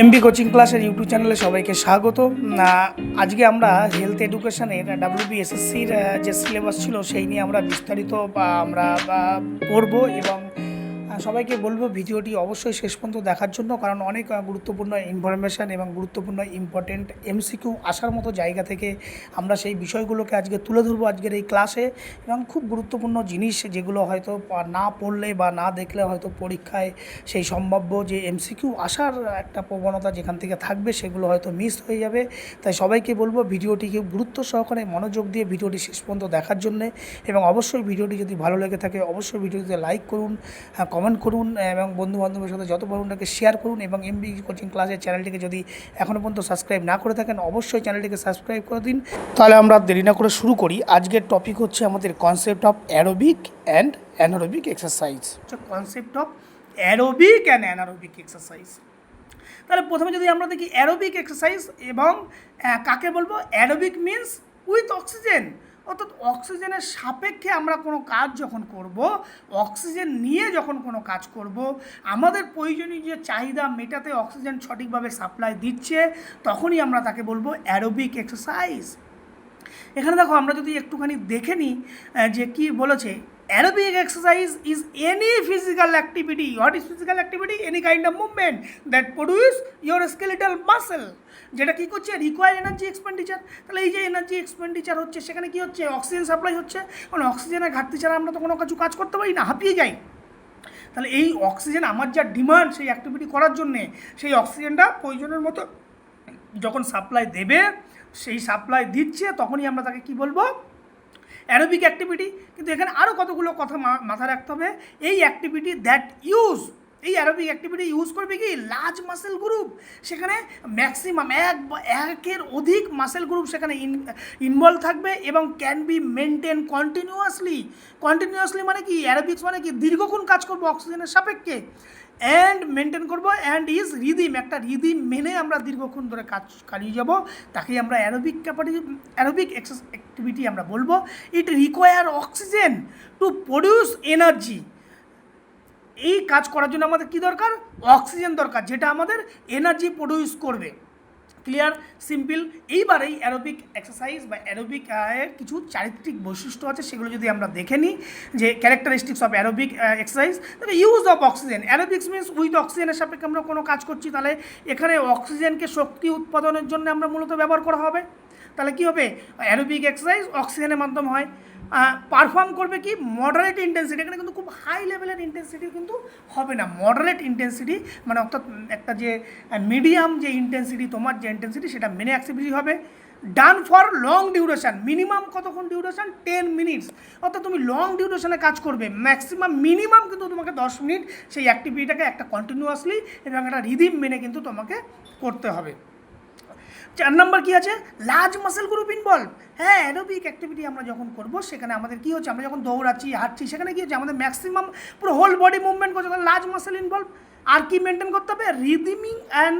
MB coaching ক্লাসের YouTube চ্যানেলে সবাইকে স্বাগত। আজকে আমরা হেলথ এডুকেশনের ডাব্লিউবিএসএসসির যে সিলেবাস ছিল, সেই নিয়ে আমরা বিস্তারিত আমরা পড়ব এবং সবাইকে বলব ভিডিওটি অবশ্যই শেষ পর্যন্ত দেখার জন্য, কারণ অনেক গুরুত্বপূর্ণ ইনফরমেশান এবং গুরুত্বপূর্ণ ইম্পর্টেন্ট এমসিকিউ আসার মতো জায়গা থেকে আমরা সেই বিষয়গুলোকে আজকে তুলে ধরবো আজকের এই ক্লাসে এবং খুব গুরুত্বপূর্ণ জিনিস যেগুলো হয়তো না পড়লে বা না দেখলে হয়তো পরীক্ষায় সেই সম্ভাব্য যে এমসিকিউ আসার একটা প্রবণতা যেখান থেকে থাকবে সেগুলো হয়তো মিস হয়ে যাবে। তাই সবাইকে বলব ভিডিওটিকে গুরুত্ব সহকারে মনোযোগ দিয়ে ভিডিওটি শেষ পর্যন্ত দেখার জন্যে এবং অবশ্যই ভিডিওটি যদি ভালো লেগে থাকে, অবশ্যই ভিডিওটিতে লাইক করুন কমেন্ট করুন এবং বন্ধু বান্ধবের সাথে যত পারুনটাকে শেয়ার করুন, এবং এমবি কোচিং ক্লাসের চ্যানেলটিকে যদি এখনও পর্যন্ত সাবস্ক্রাইব না করে থাকেন, অবশ্যই চ্যানেলটিকে সাবস্ক্রাইব করে দিন। তাহলে আমরা দেরি না করে শুরু করি। আজকের টপিক হচ্ছে আমাদের concept of aerobic and anaerobic exercise concept of aerobic and anaerobic exercise তাহলে প্রথমে যদি আমরা দেখি অ্যারোবিক এক্সারসাইজ এবং কাকে বলব? অ্যারোবিক মিন্স উইথ অক্সিজেন অর্থাৎ অক্সিজেনের সাপেক্ষে আমরা কোনো কাজ যখন করব, অক্সিজেন নিয়ে যখন কোনো কাজ করব, আমাদের প্রয়োজনীয় যে চাহিদা মেটাতে অক্সিজেন সঠিকভাবে সাপ্লাই দিচ্ছে, তখনই আমরা তাকে বলব অ্যারোবিক এক্সারসাইজ এখানে দেখো আমরা যদি একটুখানি দেখে নিই যে কি বলেছে aerobic exercise is any physical activity what is physical activity any kind of movement that produce your skeletal muscle যেটা কী করছে? রিকোয়ার এনার্জি এক্সপেন্ডিচার তাহলে এই যে এনার্জি এক্সপেন্ডিচার হচ্ছে, সেখানে কী হচ্ছে? অক্সিজেন সাপ্লাই হচ্ছে। কারণ অক্সিজেনের ঘাটতি ছাড়া আমরা তো কোনো কিছু কাজ করতে পারি না, হাঁপিয়ে যাই। তাহলে এই অক্সিজেন আমার যা ডিমান্ড সেই অ্যাক্টিভিটি করার জন্যে, সেই অক্সিজেনটা প্রয়োজনের মতো যখন সাপ্লাই দেবে, সেই সাপ্লাই দিচ্ছে, তখনই আমরা তাকে কি বলব? অ্যারোবিক অ্যাক্টিভিটি কিন্তু এখানে আরও কতগুলো কথা মাথায় রাখতে হবে। এই অ্যাক্টিভিটি দ্যাট ইউজ এই অ্যারোবিক অ্যাক্টিভিটি ইউজ করবে কি? লার্জ মাসেল গ্রুপ সেখানে ম্যাক্সিমাম এক একের অধিক মাসেল গ্রুপ সেখানে ইনভলভ থাকবে এবং can be maintain continuously continuously মানে কি? অ্যারোবিক্স মানে কি? দীর্ঘক্ষণ কাজ করব অক্সিজেনের সাপেক্ষে। অ্যান্ড মেনটেন করব অ্যান্ড ইজ রিদিম একটা রিদিম মেনে আমরা দীর্ঘক্ষণ ধরে কাজ চালিয়ে যাব। তাকেই আমরা অ্যারোবিক ক্যাপাটি অ্যারোবিক অ্যাক্টিভিটি আমরা বলব। It require oxygen to produce energy এই কাজ করার জন্য আমাদের কি দরকার? অক্সিজেন দরকার, যেটা আমাদের এনার্জি প্রডিউস করবে। ক্লিয়ার সিম্পল এইবার এই অ্যারোবিক এক্সারসাইজ বা অ্যারোবিক এর কিছু চারিত্রিক বৈশিষ্ট্য আছে, সেগুলো যদি আমরা দেখে নিই, যে ক্যারেক্টারিস্টিক্স অফ অ্যারোবিক এক্সারসাইজ তাহলে use of oxygen aerobics means with অক্সিজেনের সাপেক্ষে আমরা কোনো কাজ করছি, তাহলে এখানে অক্সিজেনকে শক্তি উৎপাদনের জন্য আমরা মূলত ব্যবহার করা হবে। তাহলে কি হবে? অ্যারোবিক এক্সারসাইজ অক্সিজেনের মাধ্যমে হয়। পারফর্ম করবে কি? মডারেট ইন্টেন্সিটি এখানে কিন্তু খুব হাই লেভেলের ইন্টেন্সিটি কিন্তু হবে না। মডারেট ইন্টেন্সিটি মানে অর্থাৎ একটা যে মিডিয়াম যে ইন্টেন্সিটি তোমার যে ইন্টেন্সিটি সেটা মেনে অ্যাক্টিভিটি হবে। Done for long duration minimum কতক্ষণ ডিউরেশন টেন মিনিটস অর্থাৎ তুমি লং ডিউরেশনে কাজ করবে। ম্যাক্সিমাম মিনিমাম কিন্তু তোমাকে দশ মিনিট সেই অ্যাক্টিভিটিটাকে একটা কন্টিনিউয়াসলি এবং একটা রিদিম মেনে কিন্তু তোমাকে করতে হবে। চার নম্বর কি আছে? লার্জ মাসেল গ্রুপ ইনভলভ হ্যাঁ অ্যারোবিক অ্যাক্টিভিটি আমরা যখন করব, সেখানে আমাদের কী হচ্ছে? আমরা যখন দৌড়াচ্ছি, হাঁটছি, সেখানে কী হচ্ছে? আমাদের ম্যাক্সিমাম পুরো হোল বডি মুভমেন্ট করছে। লার্জ মাসেল ইনভলভ আর কি মেনটেন করতে হবে? রিদিমিং অ্যান্ড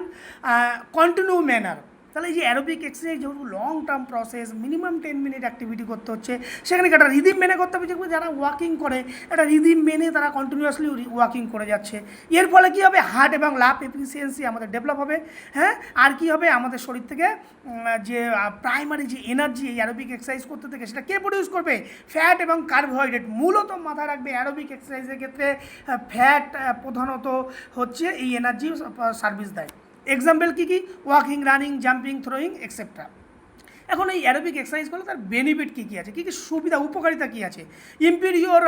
কন্টিনিউ ম্যানার তাহলে এই যে অ্যারোবিক এক্সারসাইজ যেহেতু long term process minimum ten minute activity করতে হচ্ছে, সেখানে একটা রিদিম মেনে করতে হবে? যেগুলো যারা ওয়াকিং করে, একটা রিদিম মেনে তারা কন্টিনিউয়াসলি ওয়াকিং করে যাচ্ছে। এর ফলে কী হবে? হার্ট এবং লাভ এফিসিয়েন্সি আমাদের ডেভেলপ হবে হ্যাঁ? আর কি হবে? আমাদের শরীর থেকে যে প্রাইমারি যে এনার্জি এই অ্যারোবিক এক্সারসাইজ করতে থেকে, সেটা কে প্রডিউস করবে? ফ্যাট এবং কার্বোহাইড্রেট মূলত মাথায় রাখবে অ্যারোবিক এক্সারসাইজের ক্ষেত্রে ফ্যাট প্রধানত হচ্ছে এই এনার্জি সার্ভিস দেয়। এক্সাম্পল কী কী? Walking running jumping throwing etcetera এখন এই অ্যারোবিক এক্সারসাইজ করলে তার বেনিফিট কী কী আছে? কী কী সুবিধা, উপকারিতা কী আছে? ইম্পিরিয়র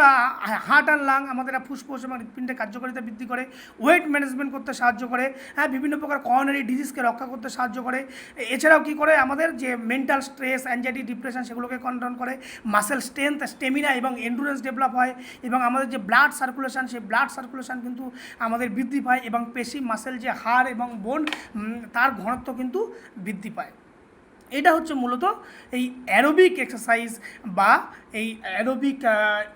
হার্ট অ্যান্ড লাং আমাদের ফুসফুস এবং হৃৎপিণ্ডের কার্যকারিতা বৃদ্ধি করে ওয়েট ম্যানেজমেন্ট করতে সাহায্য করে হ্যাঁ বিভিন্ন প্রকার করোনারি ডিজিজকে রক্ষা করতে সাহায্য করে। এছাড়াও কী করে? আমাদের যে মেন্টাল স্ট্রেস অ্যাংজাইটি ডিপ্রেশন সেগুলোকে কন্ট্রোল করে মাসেল স্ট্রেংথ স্টেমিনা এবং এন্ডুরেন্স ডেভেলপ হয় এবং আমাদের যে ব্লাড সার্কুলেশন সেই ব্লাড সার্কুলেশন কিন্তু আমাদের বৃদ্ধি পায় এবং পেশি মাসেল যে হাড় এবং বোন তার ঘনত্ব কিন্তু বৃদ্ধি পায়। এটা হচ্ছে মূলত এই অ্যারোবিক এক্সারসাইজ বা এই অ্যারোবিক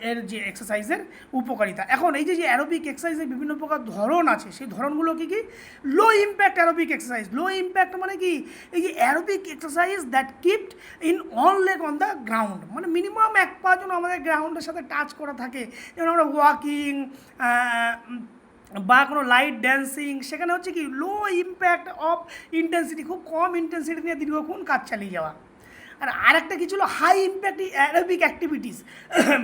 এর যে এক্সারসাইজের উপকারিতা। এখন এই যে যে অ্যারোবিক এক্সারসাইজের বিভিন্ন প্রকার ধরন আছে, সেই ধরনগুলো কী কী? Low impact aerobic exercise low impact মানে কি? এই যে aerobic exercise that kept in on leg on the ground মানে মিনিমাম এক পা যেন আমাদের গ্রাউন্ডের সাথে টাচ করা থাকে। যেমন আমরা ওয়াকিং বা কোনো লাইট ড্যান্সিং সেখানে হচ্ছে কি লো ইম্প্যাক্ট অফ ইন্টেন্সিটি খুব কম ইন্টেন্সিটি নিয়ে দীর্ঘক্ষণ কাজ চালিয়ে যাওয়া। আর আরেকটা কি ছিল? হাই ইম্প্যাক্ট অ্যারোবিক অ্যাক্টিভিটিস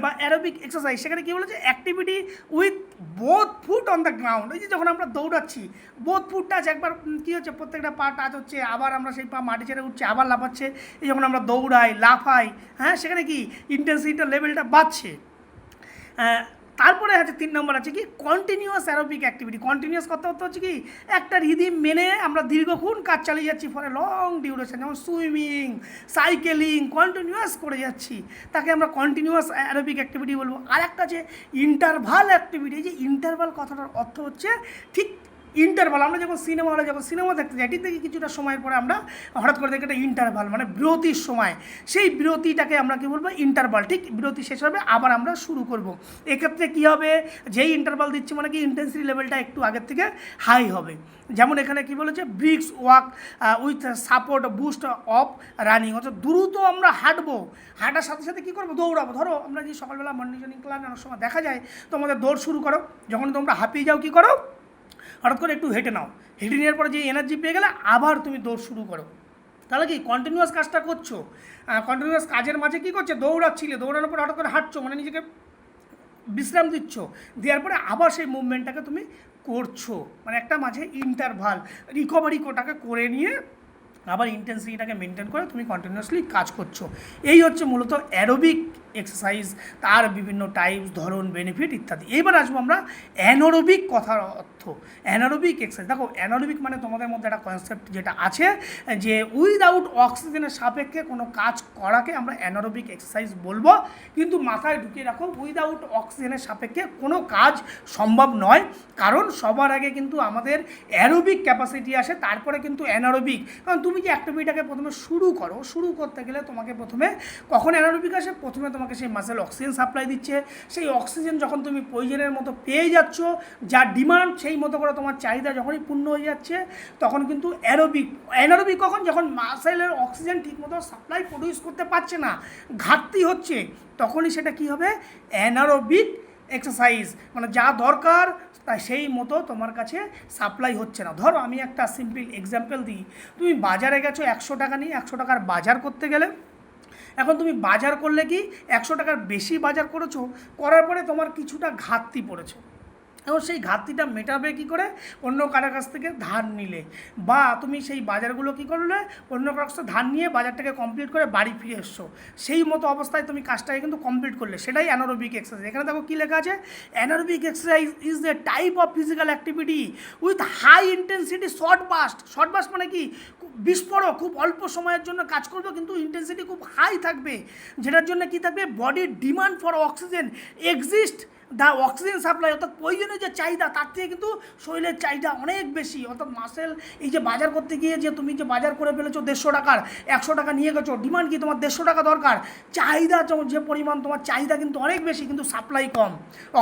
বা অ্যারোবিক এক্সারসাইজ সেখানে কী বলেছে? Activity with both foot on the ground ওই যে যখন আমরা দৌড়াচ্ছি বোথ ফুট টাচ একবার কী হচ্ছে? প্রত্যেকটা পা টাচ হচ্ছে, আবার আমরা সেই পা মাটি ছেড়ে উঠছে, আবার লাফাচ্ছে। এই যখন আমরা দৌড়াই, লাফাই হ্যাঁ সেখানে কি ইন্টেন্সিটির লেভেলটা বাড়ছে। তারপরে আছে তিন নম্বর আছে কি কন্টিনিউয়াস অ্যারোবিক অ্যাক্টিভিটি কন্টিনিউয়াস কথা হতে হচ্ছে কি, একটা রিদিম মেনে আমরা দীর্ঘক্ষণ কাজ চালিয়ে যাচ্ছি ফলে লং ডিউরেশন যেমন সুইমিং সাইকেলিং কন্টিনিউয়াস করে যাচ্ছি। তাকে আমরা কন্টিনিউয়াস অ্যারোবিক অ্যাক্টিভিটি বলব। আর একটা আছে ইন্টারভাল অ্যাক্টিভিটি যে ইন্টারভাল কথাটার অর্থ হচ্ছে ঠিক ইন্টারভাল আমরা যখন সিনেমা হলে যখন সিনেমা দেখতে যাই, ঠিক থেকে কিছুটা সময়ের পরে আমরা হঠাৎ করে দেখি একটা ইন্টারভাল মানে বিরতির সময়। সেই বিরতিটাকে আমরা কী বলব? ইন্টারভাল ঠিক বিরতি শেষ হবে, আবার আমরা শুরু করব। এক্ষেত্রে কি হবে? যেই ইন্টারভাল দিচ্ছি মানে কি ইন্টেন্সিটি লেভেলটা একটু আগের থেকে হাই হবে। যেমন এখানে কি বলেছে? Brisk walk with support boost of running অর্থাৎ দ্রুত আমরা হাঁটবো। হাঁটার সাথে সাথে কী করব? দৌড়াবো। ধরো, আমরা যে সকালবেলা মর্নিং রানিং ক্লাস অনেক সময় দেখা যায় তোমাদের দৌড় শুরু করো। যখন তোমরা হাঁপিয়ে যাও, কী করো? হঠাৎ করে একটু হেঁটে নাও। হেঁটে নেওয়ার পরে যে এনার্জি পেয়ে গেলে আবার তুমি দৌড় শুরু করো। তাহলে কি কন্টিনিউয়াস কাজটা করছ? কন্টিনিউয়াস কাজের মাঝে কী করছে? দৌড়াচ্ছিলে, দৌড়ানোর পর হঠাৎ করে হাঁটছো মানে নিজেকে বিশ্রাম দিচ্ছ। দেওয়ার পরে আবার সেই মুভমেন্টটাকে তুমি করছ। মানে একটা মাঝে ইন্টারভাল রিকভারি কোটাকে করে নিয়ে আবার ইন্টেন্সিটিটাকে মেনটেন করে তুমি কন্টিনিউয়াসলি কাজ করছ। এই হচ্ছে মূলত অ্যারোবিক এক্সারসাইজ তার বিভিন্ন টাইপস ধরন বেনিফিট ইত্যাদি। এবার আসব আমরা অ্যানোরোবিক কথার অ্যানারোবিক এক্সারসাইজ দেখো অ্যানারোবিক মানে তোমাদের মধ্যে একটা কনসেপ্ট যেটা আছে, যে উইদাউট অক্সিজেনের সাপেক্ষে কোনো কাজ করাকে আমরা অ্যানারোবিক এক্সারসাইজ বলব। কিন্তু মাথায় ঢুকিয়ে রাখো উইদাউট অক্সিজেনের সাপেক্ষে কোনো কাজ সম্ভব নয়। কারণ সবার আগে কিন্তু আমাদের অ্যারোবিক ক্যাপাসিটি আসে, তারপরে কিন্তু অ্যানারোবিক কারণ তুমি যে অ্যাক্টিভিটাকে প্রথমে শুরু করো, শুরু করতে গেলে তোমাকে প্রথমে, কখন অ্যানারোবিক আসে? প্রথমে তোমাকে সেই মাসেল অক্সিজেন সাপ্লাই দিচ্ছে। সেই অক্সিজেন যখন তুমি প্রয়োজনের মতো পেয়ে যাচ্ছ, যা ডিমান্ড সেই মতো করে তোমার চাহিদা যখনই পূর্ণ হয়ে যাচ্ছে, তখন কিন্তু অ্যারোবিক, অ্যানারোবিক কখন যখন মাসেলের অক্সিজেন ঠিকমতো সাপ্লাই প্রডিউস করতে পারছে না, ঘাটতি হচ্ছে, তখনই সেটা কি হবে? অ্যানারোবিক এক্সারসাইজ মানে যা দরকার তাই সেই মতো তোমার কাছে সাপ্লাই হচ্ছে না। ধরো আমি একটা সিম্পল এক্সাম্পল দিই, তুমি বাজারে গেছো একশো টাকা নিয়ে, একশো টাকার বাজার করতে গেলে, এখন তুমি বাজার করলে কি একশো টাকার বেশি বাজার করেছ, করার পরে তোমার কিছুটা ঘাটতি পড়েছে। এবং সেই ঘাটতিটা মেটাবে কী করে? অন্য কারোর কাছ থেকে ধার নিলে। বা তুমি সেই বাজারগুলো কী করলে? অন্য কারোর কাছ ধার নিয়ে বাজারটাকে কমপ্লিট করে বাড়ি ফিরে এসছো। সেই মতো অবস্থায় তুমি কাজটাকে কিন্তু কমপ্লিট করলে। সেটাই অ্যানারোবিক এক্সারসাইজ এখানে দেখো কী লেখা আছে? Anaerobic exercise is the type of physical activity with high intensity short burst short burst মানে কি? বিস্ফোরক, খুব অল্প সময়ের জন্য কাজ করবে কিন্তু ইন্টেন্সিটি খুব হাই থাকবে। যেটার জন্য কি থাকবে? বডির demand for oxygen exist the oxygen supply অর্থাৎ প্রয়োজনীয় যে চাহিদা, তার থেকে কিন্তু শরীরের চাহিদা অনেক বেশি। অর্থাৎ মাসেল এই যে বাজার করতে গিয়ে যে তুমি যে বাজার করে ফেলেছো দেড়শো টাকার, একশো টাকা নিয়ে গেছো ডিমান্ড কি তোমার দেড়শো টাকা দরকার? চাহিদা যে পরিমাণ, তোমার চাহিদা কিন্তু অনেক বেশি, কিন্তু সাপ্লাই কম।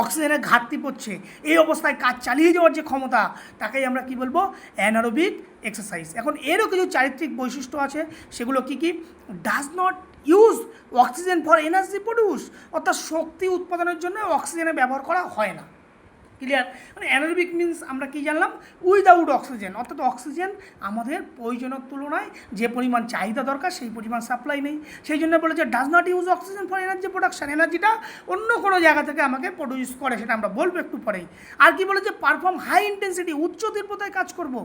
অক্সিজেনের ঘাটতি পড়ছে। এই অবস্থায় কাজ চালিয়ে যাওয়ার যে ক্ষমতা, তাকেই আমরা কি বলব? অ্যানারোবিক এক্সারসাইজ এখন এরও কিছু চারিত্রিক বৈশিষ্ট্য আছে, সেগুলো কি কি? Does not use oxygen for energy produce অর্থাৎ শক্তি উৎপাদনের জন্য অক্সিজেনের ব্যবহার করা হয় না। ক্লিয়ার মানে অ্যানারোবিক মিনস আমরা কি জানলাম? উইদাউট অক্সিজেন অর্থাৎ অক্সিজেন আমাদের প্রয়োজনের তুলনায় যে পরিমাণ চাহিদা দরকার, সেই পরিমাণ সাপ্লাই নেই। সেই জন্য বলে যে does not use oxygen for energy production এনার্জিটা অন্য কোনো জায়গা থেকে আমাকে প্রডিউস করে, সেটা আমরা বলব একটু পরেই। আর কি বলে যে পারফর্ম হাই ইন্টেন্সিটি উচ্চ তীব্রতায় কাজ করব।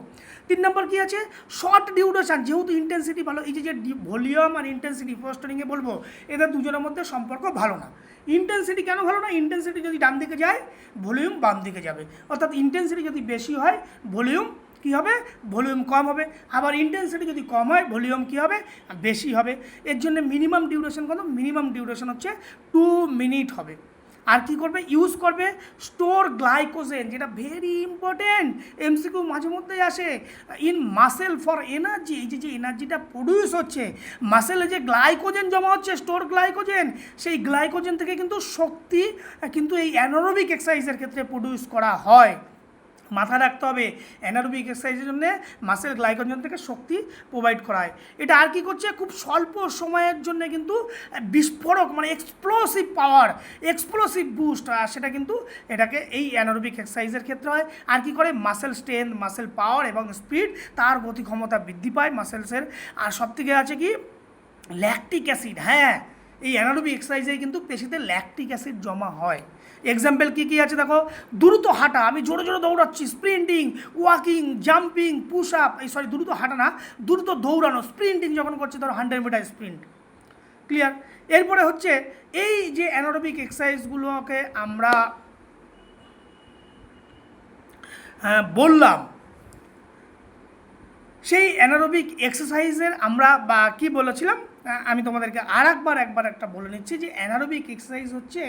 তিন নম্বর কি আছে? শর্ট ডিউরেশন যেহেতু ইন্টেন্সিটি ভালো, এই যে ভলিউম আর ইন্টেন্সিটি পোস্টারিংয়ে বলব, এদের দুজনের মধ্যে সম্পর্ক ভালো না। ইন্টেন্সিটি কেন ভালো না? ইন্টেন্সিটি যদি ডান দিকে যায় ভলিউম বাম দিকে যাবে। অর্থাৎ ইন্টেন্সিটি যদি বেশি হয় ভলিউম কী হবে? ভলিউম কম হবে। আবার ইন্টেন্সিটি যদি কম হয় ভলিউম কী হবে? বেশি হবে। এর জন্য মিনিমাম ডিউরেশন কত? মিনিমাম ডিউরেশন হচ্ছে টু মিনিট হবে। আর কি করবে? ইউজ করবে স্টোর গ্লাইকোজেন যেটা ভেরি ইম্পর্টেন্ট এমসিকিউ মাঝে মধ্যেই আসে। ইন মাসেল ফর এনার্জি এই যে যে এনার্জিটা প্রডিউস হচ্ছে মাসেলে যে গ্লাইকোজেন জমা হচ্ছে স্টোর গ্লাইকোজেন সেই গ্লাইকোজেন থেকে কিন্তু শক্তি, কিন্তু এই অ্যানোরোবিক এক্সারসাইজের ক্ষেত্রে প্রডিউস করা হয়। মাথায় রাখতে হবে। অ্যানারোবিক এক্সারসাইজের জন্য মাসেল গ্লাইকোজেন থেকে শক্তি প্রোভাইড করা হয় এটা আর কি করছে? খুব স্বল্প সময়ের জন্য কিন্তু বিস্ফোরক মানে এক্সপ্লোসিভ পাওয়ার এক্সপ্লোসিভ বুস্ট সেটা কিন্তু এটাকে এই অ্যানারোবিক এক্সারসাইজের ক্ষেত্রে হয়। আর কি করে? মাসেল স্ট্রেংথ মাসেল পাওয়ার এবং স্পিড তার গতি ক্ষমতা বৃদ্ধি পায় মাসেলসের আর সবথেকে আছে কি? ল্যাকটিক অ্যাসিড হ্যাঁ এই অ্যানারোবিক এক্সারসাইজে কিন্তু পেশিতে ল্যাকটিক অ্যাসিড জমা হয়। এক্সাম্পল কী কী আছে দেখো? দ্রুত হাঁটা আমি জোরে জোরে দৌড়াচ্ছি sprinting walking jumping push up এই সরি দ্রুত হাঁটা না দ্রুত দৌড়ানো স্প্রিন্টিং যখন করছে ধরো হান্ড্রেড মিটার স্প্রিন্ট ক্লিয়ার এরপরে হচ্ছে এই যে অ্যানারোবিক এক্সারসাইজগুলোকে আমরা হ্যাঁ, বললাম সেই অ্যানারোবিক এক্সারসাইজের আমরা বা কী বলেছিলাম? আমি তোমাদেরকে আর একবার একবার একটা বলে নিচ্ছি যে অ্যানারোবিক এক্সারসাইজ হচ্ছে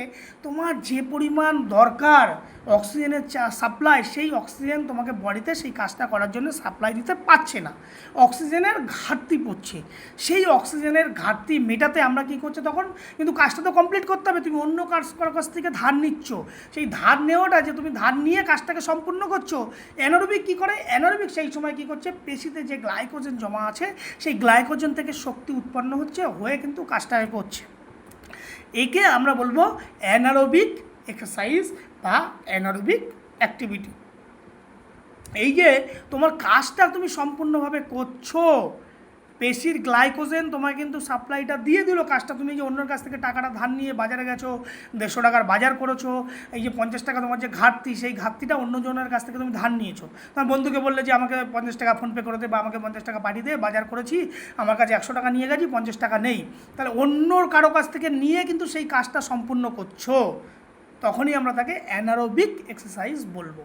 তোমার যে পরিমাণ দরকার অক্সিজেনের সাপ্লাই সেই অক্সিজেন তোমাকে বডিতে সেই কাজটা করার জন্য সাপ্লাই দিতে পারছে না। অক্সিজেনের ঘাটতি পড়ছে। সেই অক্সিজেনের ঘাটতি মেটাতে আমরা কি করছি তখন? কিন্তু কাজটা তো কমপ্লিট করতে হবে। তুমি অন্য কাজ করার কাছ থেকে ধার নিচ্ছ? সেই ধার নেওয়াটা যে তুমি ধার নিয়ে কাজটাকে সম্পূর্ণ করছ অ্যানারোবিক কী করে? অ্যানারোবিক সেই সময় কী করছে? পেশিতে যে গ্লাইকোজেন জমা আছে, সেই গ্লাইকোজেন থেকে শক্তি উৎপন্ন হচ্ছে, হয়ে কিন্তু কাজটা করছে একে আমরা বলব অ্যানারোবিক এক্সারসাইজ বা অ্যানারোবিক অ্যাক্টিভিটি। এই যে তোমার কাজটা তুমি সম্পূর্ণভাবে করছ পেশির গ্লাইকোজেন তোমার কিন্তু সাপ্লাইটা দিয়ে দিল কাজটা। তুমি যে অন্যের কাছ থেকে টাকাটা ধার নিয়ে বাজারে গেছো, দেড়শো টাকার বাজার করেছ, এই যে পঞ্চাশ টাকা তোমার যে ঘাটতি, সেই ঘাটতিটা অন্যজনের কাছ থেকে তুমি ধার নিয়েছো। তোমার বন্ধুকে বললে যে, আমাকে পঞ্চাশ টাকা ফোনপে করে দে বা আমাকে পঞ্চাশ টাকা পাঠিয়ে দে, বাজার করেছি, আমার কাছে একশো টাকা নিয়ে গেছি, পঞ্চাশ টাকা নেই। তাহলে অন্যর কারও কাছ থেকে নিয়ে কিন্তু সেই কাজটা সম্পূর্ণ করছ। তখনই আমরা তাকে অ্যানারোবিক এক্সারসাইজ বলব।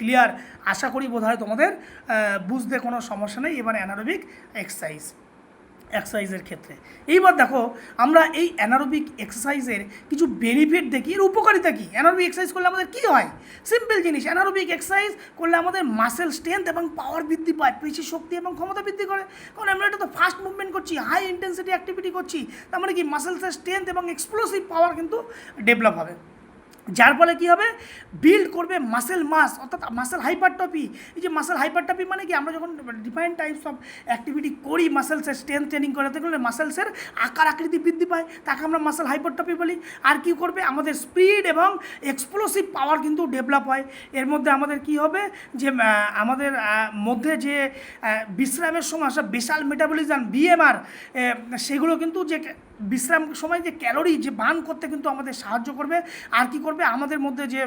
ক্লিয়ার আশা করি বোধ হয় তোমাদের বুঝতে কোনো সমস্যা নেই, এবার অ্যানারোবিক এক্সারসাইজ এক্সারসাইজের ক্ষেত্রে। এইবার দেখো, আমরা এই অ্যানারোবিক এক্সারসাইজের কিছু বেনিফিট দেখি, এর উপকারিতা কী? অ্যানারোবিক এক্সারসাইজ করলে আমাদের কী হয়? সিম্পল জিনিস অ্যানারোবিক এক্সারসাইজ করলে আমাদের মাসেল স্ট্রেংথ এবং পাওয়ার বৃদ্ধি পায়, পেশি শক্তি এবং ক্ষমতা বৃদ্ধি করে। কারণ আমরা এটা তো ফাস্ট মুভমেন্ট করছি হাই ইন্টেন্সিটি অ্যাক্টিভিটি করছি, তার মানে কি? মাসেলসের স্ট্রেংথ এবং এক্সপ্লোসিভ পাওয়ার কিন্তু ডেভেলপ হবে। যার ফলে কী হবে? বিল্ড করবে মাসেল মাস অর্থাৎ মাসেল হাইপারটপি এই যে মাসেল হাইপারটপি মানে কি? আমরা যখন ডিফারেন্ট টাইপস অফ অ্যাক্টিভিটি করি মাসেলসের স্ট্রেংথ ট্রেনিং করাতে গেলে মাসেলসের আকার আকৃতি বৃদ্ধি পায়। তাকে আমরা মাসেল হাইপারটপি বলি। আর কি করবে? আমাদের স্পিড এবং এক্সপ্লোসিভ পাওয়ার কিন্তু ডেভেলপ হয়। এর মধ্যে আমাদের কি হবে? যে আমাদের মধ্যে যে বিশ্রামের সময় আসা বিশাল মেটাবলিজম বিএমআর সেগুলো কিন্তু যে বিশ্রাম সময় যে ক্যালোরি যে বান করতে কিন্তু আমাদের সাহায্য করবে, আর কি করবে? আমাদের মধ্যে যে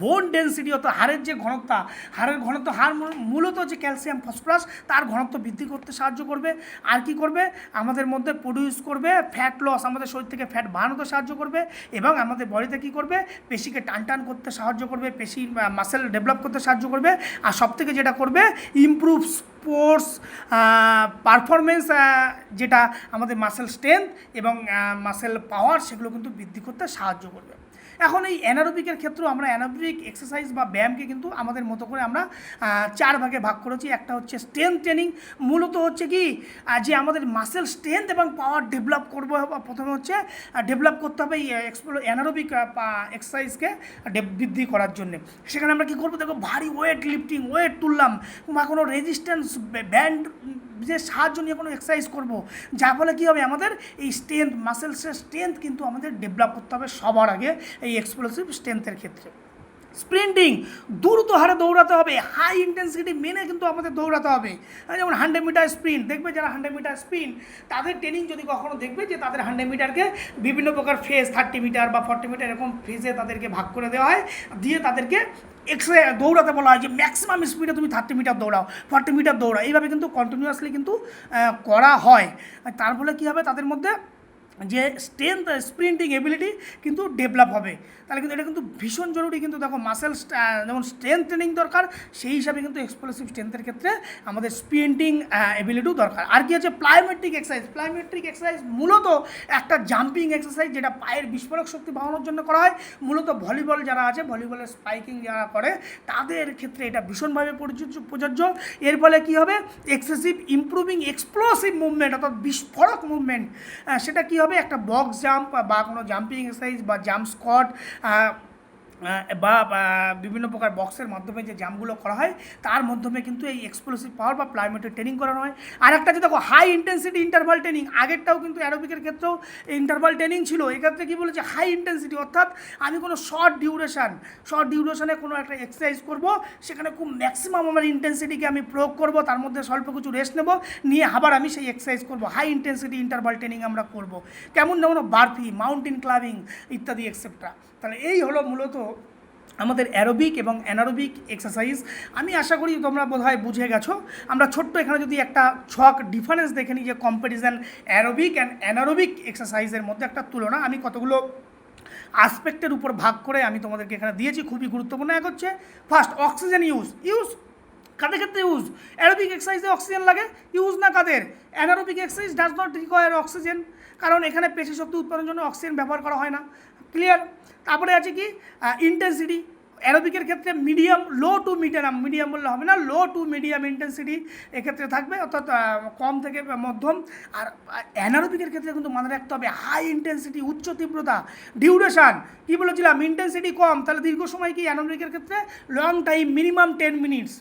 বোন ডেন্সিটি অর্থাৎ হাড়ের যে ঘনত্ব, হাড়ের ঘনত্ব, হাড় মূলত যে ক্যালসিয়াম ফসফরাস তার ঘনত্ব বৃদ্ধি করতে সাহায্য করবে। আর কি করবে? আমাদের মধ্যে প্রডিউস করবে ফ্যাট লস আমাদের শরীর থেকে ফ্যাট বানাতে সাহায্য করবে এবং আমাদের বডিতে কী করবে? পেশিকে টান টান করতে সাহায্য করবে, পেশি মাসেল ডেভেলপ করতে সাহায্য করবে। আর সবথেকে যেটা করবে? ইমপ্রুভ স্পোর্টস পারফরমেন্স যেটা আমাদের মাসেল স্ট্রেংথ এবং মাসেল পাওয়ার সেগুলো কিন্তু বৃদ্ধি করতে সাহায্য করবে। এখন এই অ্যানারোবিকের ক্ষেত্রেও আমরা অ্যানারোবিক এক্সারসাইজ বা ব্যায়ামকে কিন্তু আমাদের মতো করে আমরা চার ভাগে ভাগ করেছি। একটা হচ্ছে স্ট্রেংথ ট্রেনিং মূলত হচ্ছে কি যে আমাদের মাসেল স্ট্রেংথ এবং পাওয়ার ডেভেলপ করব, প্রথমে হচ্ছে ডেভেলপ করতে হবে এই অ্যানারোবিক এক্সারসাইজকে বৃদ্ধি করার জন্য। সেখানে আমরা কী করব? দেখো ভারী ওয়েট লিফটিং ওয়েট তুললাম। বা কোনো রেজিস্ট্যান্স ব্যান্ড যে সাহায্য নিয়ে কোনো এক্সারসাইজ করব, যার ফলে কী হবে আমাদের এই স্ট্রেংথ মাসেলসের স্ট্রেংথ কিন্তু আমাদের ডেভেলপ করতে হবে সবার আগে এই এক্সপ্লোসিভ স্ট্রেংথের ক্ষেত্রে। স্প্রিন্টিং দ্রুত হারে দৌড়াতে হবে হাই ইন্টেন্সিটি মেনে কিন্তু আমাদের দৌড়াতে হবে। যেমন হান্ড্রেড মিটার স্প্রিন্ট দেখবে যারা হান্ড্রেড মিটার স্প্রিন্ট তাদের ট্রেনিং যদি কখনো দেখবে যে তাদের হান্ড্রেড মিটারকে বিভিন্ন প্রকার ফেজ থার্টি মিটার বা ফর্টি মিটার এরকম ফেজে তাদেরকে ভাগ করে দেওয়া হয়, দিয়ে তাদেরকে এক্সরে দৌড়াতে বলা হয় যে ম্যাক্সিমাম স্পিডে তুমি থার্টি মিটার দৌড়াও ফর্টি মিটার দৌড়াও। এইভাবে কিন্তু কন্টিনিউয়াসলি কিন্তু করা হয়। তার ফলে কী হবে? তাদের মধ্যে যে স্ট্রেংথ স্প্রিন্টিং এবিলিটি কিন্তু ডেভেলপ হবে। তাহলে কিন্তু এটা কিন্তু ভীষণ জরুরি কিন্তু দেখো মাসেল যেমন স্ট্রেংথ ট্রেনিং দরকার, সেই হিসাবে কিন্তু এক্সপ্লোসিভ স্ট্রেংথের ক্ষেত্রে আমাদের স্প্রিন্টিং এবিলিটিও দরকার। আর কি আছে প্লায়োমেট্রিক এক্সারসাইজ প্লায়োমেট্রিক এক্সারসাইজ মূলত একটা জাম্পিং এক্সারসাইজ যেটা পায়ের বিস্ফোরক শক্তি বাড়ানোর জন্য করা হয়। মূলত ভলিবল যারা আছে ভলিবলের স্পাইকিং যারা করে, তাদের ক্ষেত্রে এটা ভীষণভাবে প্রযোজ্য এর ফলে কী হবে? এক্সেসিভ ইমপ্রুভিং এক্সপ্লোসিভ মুভমেন্ট অর্থাৎ বিস্ফোরক মুভমেন্ট সেটা কী হবে একটা বক্স জাম্প বা কোনো জাম্পিং এক্সারসাইজ বা জাম্প স্কট বা বিভিন্ন প্রকার বক্সের মাধ্যমে যে জাম্পগুলো করা হয়, তার মাধ্যমে কিন্তু এই এক্সপ্লোসিভ পাওয়ার বা প্লাইমেটের ট্রেনিং করানো হয়। আর একটা যে দেখো হাই ইন্টেন্সিটি ইন্টারভাল ট্রেনিং আগেরটাও কিন্তু অ্যারোবিকের ক্ষেত্রেও ইন্টারভাল ট্রেনিং ছিল। এক্ষেত্রে কী বলেছে? হাই ইন্টেন্সিটি অর্থাৎ আমি কোনো শর্ট ডিউরেশান শর্ট ডিউরেশানে কোনো একটা এক্সারসাইজ করব, সেখানে খুব ম্যাক্সিমাম আমার ইন্টেন্সিটিকে আমি প্রয়োগ করব, তার মধ্যে স্বল্প কিছু রেস্ট নেব, নিয়ে আবার আমি সেই এক্সারসাইজ করব। হাই ইন্টেন্সিটি ইন্টারভাল ট্রেনিং আমরা করব। কেমন যেমন বার্ফি মাউন্টেন ক্লাবিং ইত্যাদি এক্সেট্রা তাহলে এই হলো মূলত আমাদের অ্যারোবিক এবং অ্যানারোবিক এক্সারসাইজ। আমি আশা করি তোমরা বোধহয় বুঝে গেছো। আমরা ছোট্ট এখানে যদি একটা ছক ডিফারেন্স দেখে নিই যে কম্প্যারিজন অ্যারোবিক অ্যান্ড অ্যানারোবিক এক্সারসাইজের মধ্যে একটা তুলনা, আমি কতগুলো আসপেক্টের উপর ভাগ করে আমি তোমাদেরকে এখানে দিয়েছি, খুবই গুরুত্বপূর্ণ এক হচ্ছে ফার্স্ট অক্সিজেন ইউজ ইউজ কাদের ক্ষেত্রে ইউজ অ্যারোবিক এক্সারসাইজে অক্সিজেন লাগে ইউজ না কাদের? Anaerobic exercise does not require oxygen কারণ এখানে পেশি শক্তি উৎপাদনের জন্য অক্সিজেন ব্যবহার করা হয় না। ক্লিয়ার তারপরে আছে কি ইন্টেন্সিটি অ্যারোবিকের ক্ষেত্রে medium low to medium medium বললে হবে না লো টু মিডিয়াম ইন্টেন্সিটি এক্ষেত্রে থাকবে, অর্থাৎ কম থেকে মধ্যম। আর অ্যানারোবিকের ক্ষেত্রে কিন্তু মনে রাখতে হবে হাই ইন্টেন্সিটি উচ্চ তীব্রতা ডিউরেশান কী বলেছিলাম? ইন্টেন্সিটি কম, তাহলে দীর্ঘ সময় কি অ্যানারোবিকের ক্ষেত্রে? Long time minimum ten minutes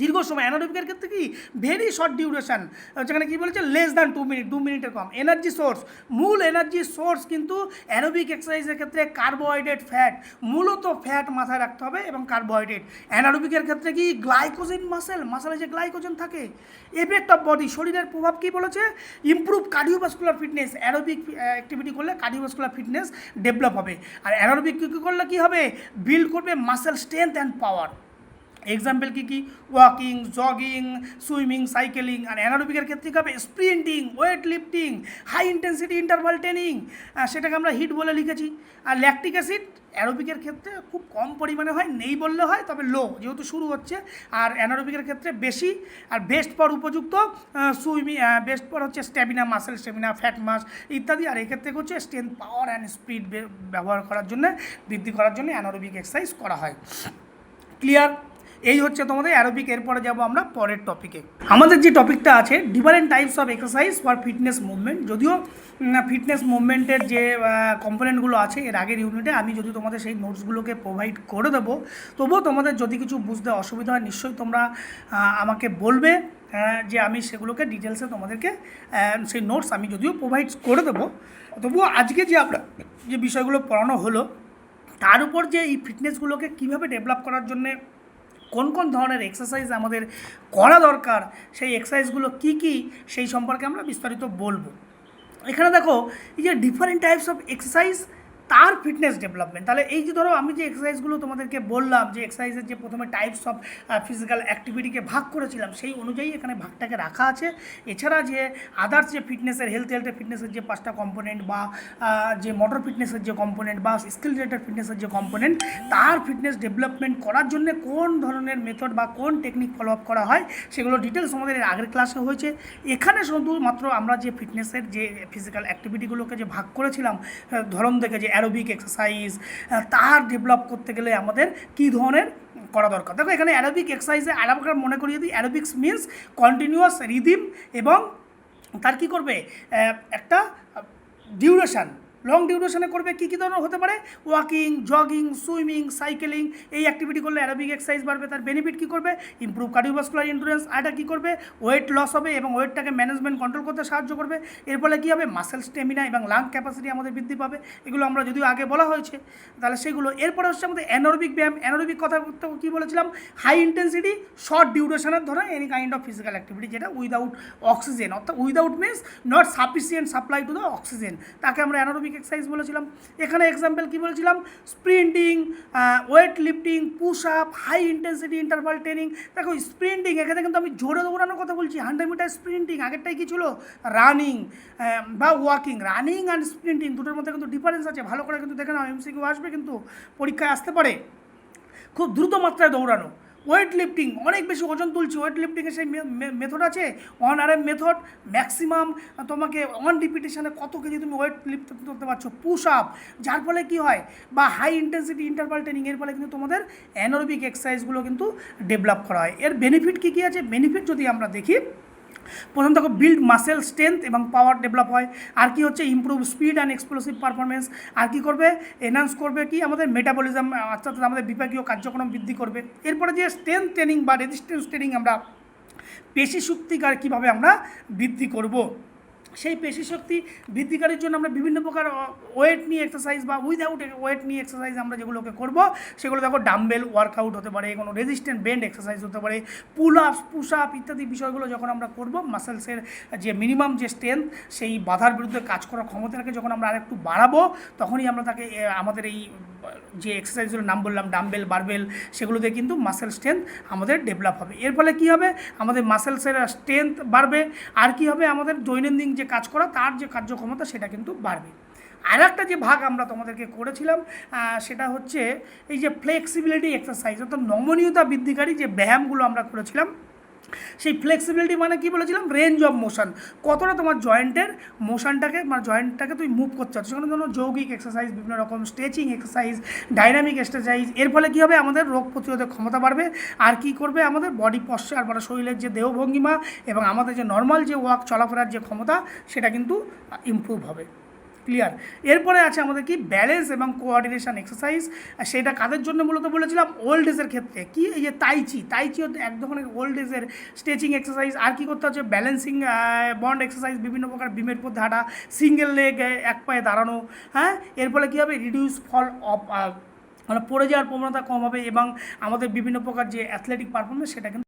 দীর্ঘ সময়। অ্যানারোবিকের ক্ষেত্রে কি? ভেরি শর্ট ডিউরেশন যেখানে কি বলেছে? লেস দ্যান টু মিনিট দু মিনিটের কম। এনার্জি সোর্স মূল এনার্জি সোর্স কিন্তু অ্যারোবিক এক্সারসাইজের ক্ষেত্রে কার্বোহাইড্রেট ফ্যাট মূলত ফ্যাট মাথায় রাখতে হবে এবং কার্বোহাইড্রেট অ্যানারোবিকের ক্ষেত্রে কি? গ্লাইকোজেন মাসেল মাসেলে যে গ্লাইকোজেন থাকে এফেক্ট অফ বডি শরীরের প্রভাব কি বলেছে? Improve cardiovascular fitness aerobic activity করলে কার্ডিওভাস্কুলার ফিটনেস ডেভেলপ হবে। আর অ্যারোবিক কী করলে কী হবে? বিল্ড করবে muscle strength and power example কী কী? ওয়াকিং জগিং সুইমিং সাইকেলিং আর অ্যানারোবিকের ক্ষেত্রে কী হবে? Sprinting weight lifting high intensity interval training সেটাকে আমরা হিট বলে লিখেছি। আর ল্যাকটিক অ্যাসিড অ্যারোবিকের ক্ষেত্রে খুব কম পরিমাণে হয়, নেই বললে হয়, তবে লো যেহেতু শুরু হচ্ছে। আর অ্যানারোবিকের ক্ষেত্রে বেশি। আর বেস্ট ফর উপযুক্ত সুইমিং বেস্ট ফর হচ্ছে stamina muscle stamina fat mass ইত্যাদি। আর এক্ষেত্রে হচ্ছে? স্ট্রেংথ পাওয়ার অ্যান্ড স্পিড ব্যবহার করার জন্য, বৃদ্ধি করার জন্য অ্যানারোবিক এক্সারসাইজ করা হয়। ক্লিয়ার এই হচ্ছে তোমাদের অ্যারোবিক এরপরে যাব আমরা পরের টপিকে আমাদের যে টপিকটা আছে different types of exercise for fitness movement যদিও ফিটনেস মুভমেন্টের যে কম্পোনেন্টগুলো আছে, এর আগের ইউনিটে আমি যদি তোমাদের সেই নোটসগুলোকে প্রোভাইড করে দেবো, তবুও তোমাদের যদি কিছু বুঝতে অসুবিধা হয়, নিশ্চয়ই তোমরা আমাকে বলবে যে আমি সেগুলোকে ডিটেলসে তোমাদেরকে সেই নোটস আমি যদিও প্রোভাইড করে দেবো। তবুও আজকে যে আমরা, যে বিষয়গুলো পড়ানো হলো, তার উপর যে এই ফিটনেসগুলোকে কীভাবে ডেভেলপ করার জন্যে কোন কোন ধরনের এক্সারসাইজ আমাদের করা দরকার, সেই এক্সারসাইজগুলো কি কি, সেই সম্পর্কে আমরা বিস্তারিত বলব। এখানে দেখো, এই যে ডিফারেন্ট টাইপস অফ এক্সারসাইজ তার ফিটনেস ডেভেলপমেন্ট তাহলে এই যে ধরো আমি যে এক্সারসাইজগুলো তোমাদেরকে বললাম, যে এক্সারসাইজের যে প্রথমে টাইপস অফ ফিজিক্যাল অ্যাক্টিভিটিকে ভাগ করেছিলাম, সেই অনুযায়ী এখানে ভাগটাকে রাখা আছে। এছাড়া যে আদার্স যে ফিটনেসের হেলথ হেলথের ফিটনেসের যে পাঁচটা কম্পোনেন্ট বা যে মোটর ফিটনেসের যে কম্পোনেন্ট বা স্কিল রিলেটেড ফিটনেসের যে কম্পোনেন্ট তার ফিটনেস ডেভেলপমেন্ট করার জন্য কোন ধরনের মেথড বা কোন টেকনিক ফলো আপ করা হয়, সেগুলো ডিটেলস আমাদের আগের ক্লাসে হয়েছে। এখানে শুধুমাত্র আমরা যে ফিটনেসের যে ফিজিক্যাল অ্যাক্টিভিটিগুলোকে যে ভাগ করেছিলাম ধরন থেকে যে অ্যারোবিক এক্সারসাইজ তার ডেভেলপ করতে গেলে আমাদের কী ধরনের করা দরকার? দেখো, এখানে অ্যারোবিক এক্সারসাইজে আরামকার মনে করিয়ে দিই। অ্যারোবিক্স মিনস কন্টিনিউয়াস রিদিম এবং তার কী করবে? একটা ডিউরেশন লং ডিউরেশনে করবে, কী কী ধরনের হতে পারে? ওয়াকিং জগিং সুইমিং সাইকেলিং এই অ্যাক্টিভিটি করলে অ্যারোবিক এক্সারসাইজ বাড়বে, তার বেনিফিট কী করবে? ইমপ্রুভ কার্ডিওভাস্কুলার ইন্ডুরেন্স আরটা কী করবে? ওয়েট লস হবে এবং ওয়েটটাকে ম্যানেজমেন্ট কন্ট্রোল করতে সাহায্য করবে। এর ফলে কী হবে? মাসেল স্টেমিনা এবং লাং ক্যাপাসিটি আমাদের বৃদ্ধি পাবে। এগুলো আমরা যদিও আগে বলা হয়েছে, তাহলে সেগুলো। এরপরে হচ্ছে আমাদের অ্যানোরবিক ব্যায়াম। অ্যানোরবিক কথা কী বলেছিলাম? হাই ইন্টেন্সিটি শর্ট ডিউরেশনের ধরে any kind of physical activity যেটা উইদাউট অক্সিজেন অর্থাৎ without means not sufficient supply to the oxygen তাকে আমরা অ্যানোরবিক এক্সারসাইজ বলেছিলাম। এখানে এক্সাম্পল কী বলেছিলাম? Sprinting weight lifting push up high intensity interval training দেখো স্প্রিন্টিং এখানে কিন্তু আমি জোরে দৌড়ানোর কথা বলছি। হান্ড্রেড মিটার স্প্রিন্টিং আগেরটাই কী ছিল? রানিং বা ওয়াকিং রানিং অ্যান্ড স্প্রিন্টিং দুটোর মধ্যে কিন্তু ডিফারেন্স আছে। ভালো করে কিন্তু দেখে নাও এমসিকিউ আসবে কিন্তু পরীক্ষায় আসতে পারে। খুব দ্রুত মাত্রায় দৌড়ানো। ওয়েট লিফটিং, অনেক বেশি ওজন তুলছি। ওয়েট লিফটিংয়ের সেই মেথড আছে? One R M method maximum তোমাকে অন রিপিটেশনে কত কেজি তুমি ওয়েট লিফ্ট করতে পারছ? পুশ আপ যার ফলে কী হয়? বা হাই ইন্টেন্সিটি ইন্টারভাল ট্রেনিং এর ফলে কিন্তু তোমাদের অ্যানোরবিক এক্সারসাইজগুলো কিন্তু ডেভেলপ করা হয়। এর বেনিফিট কী কী আছে? বেনিফিট যদি আমরা দেখি প্রথম দেখো বিল্ড মাসেল স্ট্রেংথ এবং পাওয়ার ডেভেলপ হয়। আর কি হচ্ছে improve speed and explosive performance আর কি করবে এনহান্স করবে কি, আমাদের মেটাবলিজম অর্থাৎ আমাদের বিভাগীয় কার্যক্রম বৃদ্ধি করবে। এরপরে যে স্ট্রেংথ ট্রেনিং বা রেজিস্ট্যান্স ট্রেনিং আমরা, পেশি শক্তিকার কীভাবে আমরা বৃদ্ধি করব? সেই পেশি শক্তি বৃদ্ধিকারের জন্য আমরা বিভিন্ন প্রকার ওয়েট নিয়ে এক্সারসাইজ বা উইদাউট ওয়েট নিয়ে এক্সারসাইজ আমরা যেগুলোকে করব, সেগুলো দেখো ডাম্বেল ওয়ার্কআউট হতে পারে, কোনো রেজিস্ট্যান্ট বেন্ড এক্সারসাইজ হতে পারে পুল আপস পুশ আপ ইত্যাদি বিষয়গুলো যখন আমরা করব মাসেলসের যে মিনিমাম যে স্ট্রেংথ সেই বাধার বিরুদ্ধে কাজ করার ক্ষমতাটাকে যখন আমরা আরেকটু বাড়াবো, তখনই আমরা তাকে আমাদের এই যে এক্সারসাইজগুলোর নাম বললাম ডাম্বেল বারবেল সেগুলোতে কিন্তু মাসেল স্ট্রেংথ আমাদের ডেভেলপ হবে। এর ফলে কী হবে? আমাদের মাসেলসের স্ট্রেংথ বাড়বে। আর কি হবে? আমাদের দৈনন্দিন যে কাজ করা, তার যে কার্যক্ষমতা, সেটা কিন্তু বাড়বে। আর একটা যে ভাগ আমরা তোমাদেরকে করেছিলাম সেটা হচ্ছে এই যে ফ্লেক্সিবিলিটি এক্সারসাইজ অর্থাৎ নমনীয়তা বৃদ্ধিকারী যে ব্যায়ামগুলো আমরা করেছিলাম সেই ফ্লেক্সিবিলিটি মানে কি বলেছিলাম? রেঞ্জ অফ মোশন কতটা তোমার জয়েন্টের মোশনটাকে মানে জয়েন্টটাকে তুমি মুভ করতে পারছ সেখানে ধরো যৌগিক এক্সারসাইজ বিভিন্ন রকম স্ট্রেচিং এক্সারসাইজ ডাইনামিক এক্সারসাইজ এর ফলে কী হবে? আমাদের রোগ প্রতিরোধের ক্ষমতা বাড়বে। আর কি করবে? আমাদের বডি পশ্চার মানে শরীরের যে দেহভঙ্গিমা এবং আমাদের যে নর্মাল যে ওয়াক চলাফেরার যে ক্ষমতা, সেটা কিন্তু ইমপ্রুভ হবে। ক্লিয়ার এরপরে আছে আমাদের কি? ব্যালেন্স এবং কোঅর্ডিনেশন এক্সারসাইজ সেটা কাদের জন্য মূলত বলেছিলাম? ওল্ড এজের ক্ষেত্রে। কি? এই যে তাইচি তাইচি হচ্ছে এক ধরনের ওল্ড এজের স্ট্রেচিং এক্সারসাইজ আর কি করতে হচ্ছে? ব্যালেন্সিং বন্ড এক্সারসাইজ বিভিন্ন প্রকার বিমের মধ্যে হাঁটা সিঙ্গেল লেগ এক পায়ে দাঁড়ানো হ্যাঁ? এর ফলে কী হবে? রিডিউস ফল অফ মানে পড়ে যাওয়ার প্রবণতা কম হবে এবং আমাদের বিভিন্ন প্রকার যে অ্যাথলেটিক পারফরমেন্স সেটা কিন্তু